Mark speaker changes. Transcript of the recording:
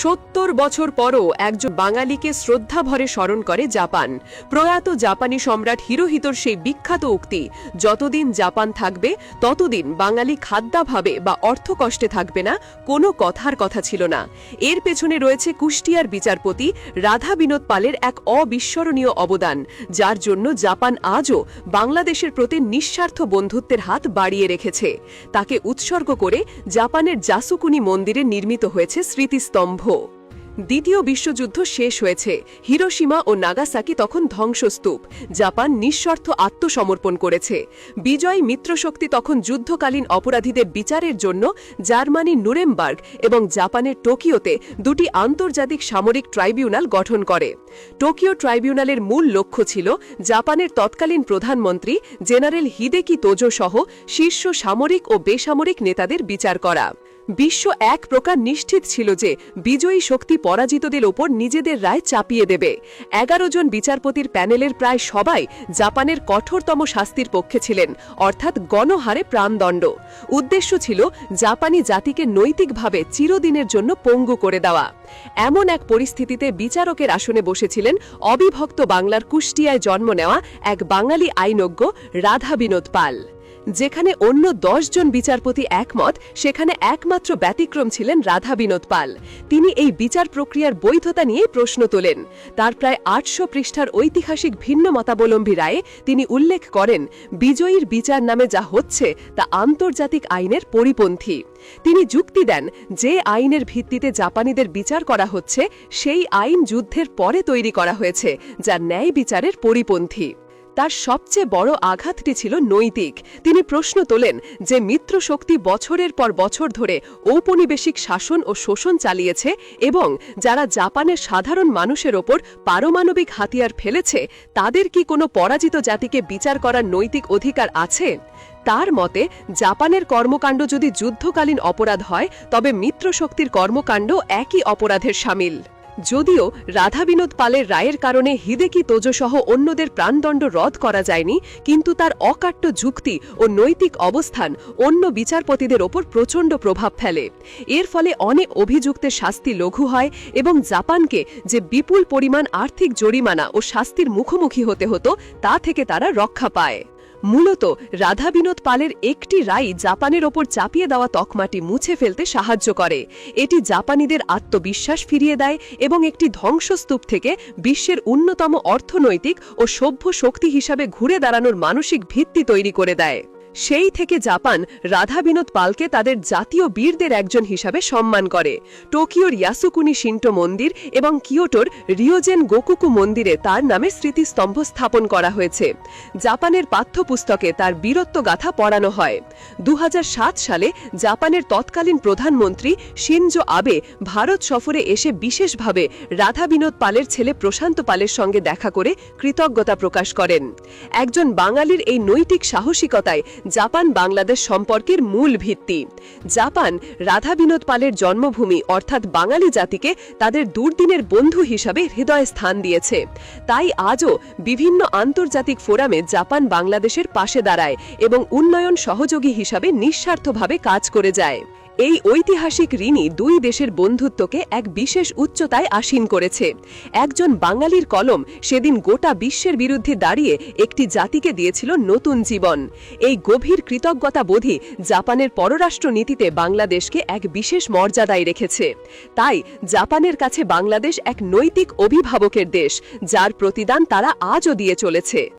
Speaker 1: সত্তর বছর পরও একজন বাঙালিকে শ্রদ্ধাভরে স্মরণ করে জাপান। প্রয়াত জাপানি সম্রাট হিরোহিতোর সেই বিখ্যাত উক্তি, যতদিন জাপান থাকবে, ততদিন বাঙালি খাদ্যাভাবে বা অর্থকষ্টে থাকবে না কোনো কথার কথা ছিল না। এর পেছনে রয়েছে কুষ্টিয়ার বিচারপতি রাধা বিনোদ পালের এক অবিস্মরণীয় অবদান, যার জন্য জাপান আজও বাংলাদেশের প্রতি নিঃস্বার্থ বন্ধুত্বের হাত বাড়িয়ে রেখেছে। তাকে উৎসর্গ করে জাপানের জাসুকুনি মন্দিরে নির্মিত হয়েছে স্মৃতিস্তম্ভ। দ্বিতীয় বিশ্বযুদ্ধ শেষ হয়েছে। হিরোসীমা ও নাগাসাকি তখন ধ্বংসস্তূপ। জাপান নিঃস্বার্থ আত্মসমর্পণ করেছে। বিজয় মিত্রশক্তি তখন যুদ্ধকালীন অপরাধীদের বিচারের জন্য জার্মানি নুরেমবার্গ এবং জাপানের টোকিওতে দুটি আন্তর্জাতিক সামরিক ট্রাইব্যুনাল গঠন করে। টোকিও ট্রাইব্যুনালের মূল লক্ষ্য ছিল জাপানের তৎকালীন প্রধানমন্ত্রী জেনারেল হিদেকি তোজো সহ শীর্ষ সামরিক ও বেসামরিক নেতাদের বিচার করা। বিশ্ব এক প্রকার নিশ্চিত ছিল যে বিজয়ী শক্তি পরাজিতদের ওপর নিজেদের রায় চাপিয়ে দেবে। এগারো জন বিচারপতির প্যানেলের প্রায় সবাই জাপানের কঠোরতম শাস্তির পক্ষে ছিলেন, অর্থাৎ গণহারে প্রাণদণ্ড। উদ্দেশ্য ছিল জাপানি জাতিকে নৈতিকভাবে চিরদিনের জন্য পঙ্গু করে দেওয়া। এমন এক পরিস্থিতিতে বিচারকের আসনে বসেছিলেন অবিভক্ত বাংলার কুষ্টিয়ায় জন্ম নেওয়া এক বাঙালি আইনজ্ঞ রাধা বিনোদ পাল। যেখানে অন্য দশ জন বিচারপতি একমত, সেখানে একমাত্র ব্যতিক্রম ছিলেন রাধা বিনোদ পাল। তিনি এই বিচার প্রক্রিয়ার বৈধতা নিয়ে প্রশ্ন তোলেন। তার প্রায় আটশো পৃষ্ঠার ঐতিহাসিক ভিন্ন মতাবলম্বী রায়ে তিনি উল্লেখ করেন, বিজয়ীর বিচার নামে যা হচ্ছে তা আন্তর্জাতিক আইনের পরিপন্থী। তিনি যুক্তি দেন, যে আইনের ভিত্তিতে জাপানিদের বিচার করা হচ্ছে, সেই আইন যুদ্ধের পরে তৈরি করা হয়েছে, যা ন্যায় বিচারের পরিপন্থী। তার সবচেয়ে বড় আঘাতটি ছিল নৈতিক। তিনি প্রশ্ন তোলেন যে মিত্র শক্তি বছরের পর বছর ধরে ঔপনিবেশিক শাসন ও শোষণ চালিয়েছে এবং যারা জাপানের সাধারণ মানুষের ওপর পারমাণবিক হাতিয়ার ফেলেছে, তাদের কি কোনো পরাজিত জাতিকে বিচার করার নৈতিক অধিকার আছে? তার মতে, জাপানের কর্মকাণ্ড যদি যুদ্ধকালীন অপরাধ হয়, তবে মিত্রশক্তির কর্মকাণ্ড একই অপরাধের সামিল। যদিও রাধা বিনোদ পালের রায়ের কারণে হিদেকি তোজসহ অন্যদের প্রাণদণ্ড রদ করা যায়নি, কিন্তু তার অকাট্য যুক্তি ও নৈতিক অবস্থান অন্য বিচারপতিদের ওপর প্রচণ্ড প্রভাব ফেলে। এর ফলে অনেক অভিযুক্তের শাস্তি লঘু হয় এবং জাপানকে যে বিপুল পরিমাণ আর্থিক জরিমানা ও শাস্তির মুখোমুখি হতে হতো, তা থেকে তারা রক্ষা পায়। মূলত রাধা বিনোদ পালের একটি রাই জাপানের ওপর চাপিয়ে দেওয়া তকমাটি মুছে ফেলতে সাহায্য করে। এটি জাপানিদের আত্মবিশ্বাস ফিরিয়ে দেয় এবং একটি ধ্বংসস্তূপ থেকে বিশ্বের অন্যতম অর্থনৈতিক ও সভ্য শক্তি হিসাবে ঘুরে দাঁড়ানোর মানসিক ভিত্তি তৈরি করে দেয়। সেই থেকে জাপান রাধা বিনোদ পালকে তাদের জাতীয় বীরদের একজন হিসাবে সম্মান করে। টোকিওর ইয়াসুকুনি শিন্টো মন্দির এবং কিয়োটোর রিওজেন গোকুকু মন্দিরে তার নামে স্মৃতিস্তম্ভ স্থাপন করা হয়েছে। জাপানের পাঠ্যপুস্তকে তার বীরত্ব গাথা পড়ানো হয়। দু হাজার সাত সালে জাপানের তৎকালীন প্রধানমন্ত্রী শিনজো আবে ভারত সফরে এসে বিশেষভাবে রাধা বিনোদ পালের ছেলে প্রশান্ত পালের সঙ্গে দেখা করে কৃতজ্ঞতা প্রকাশ করেন। একজন বাঙালির এই নৈতিক সাহসিকতায় জাপান বাংলাদেশ সম্পর্কের মূল ভিত্তি। জাপান রাধা বিনোদ পালের জন্মভূমি, অর্থাৎ বাঙালি জাতিকে তাদের দুর্দিনের বন্ধু হিসাবে হৃদয় স্থান দিয়েছে। তাই আজও বিভিন্ন আন্তর্জাতিক ফোরামে জাপান বাংলাদেশের পাশে দাঁড়ায় এবং উন্নয়ন সহযোগী হিসাবে নিঃস্বার্থভাবে কাজ করে যায়। এই ঐতিহাসিক ঋণী দুই দেশের বন্ধুত্বকে এক বিশেষ উচ্চতায় আসীন করেছে। একজন বাঙালির কলম সেদিন গোটা বিশ্বের বিরুদ্ধে দাঁড়িয়ে একটি জাতিকে দিয়েছিল নতুন জীবন। এই গভীর কৃতজ্ঞতা বোধই জাপানের পররাষ্ট্র নীতিতে বাংলাদেশকে এক বিশেষ মর্যাদায় রেখেছে। তাই জাপানের কাছে বাংলাদেশ এক নৈতিক অভিভাবকের দেশ, যার প্রতিদান তারা আজও দিয়ে চলেছে।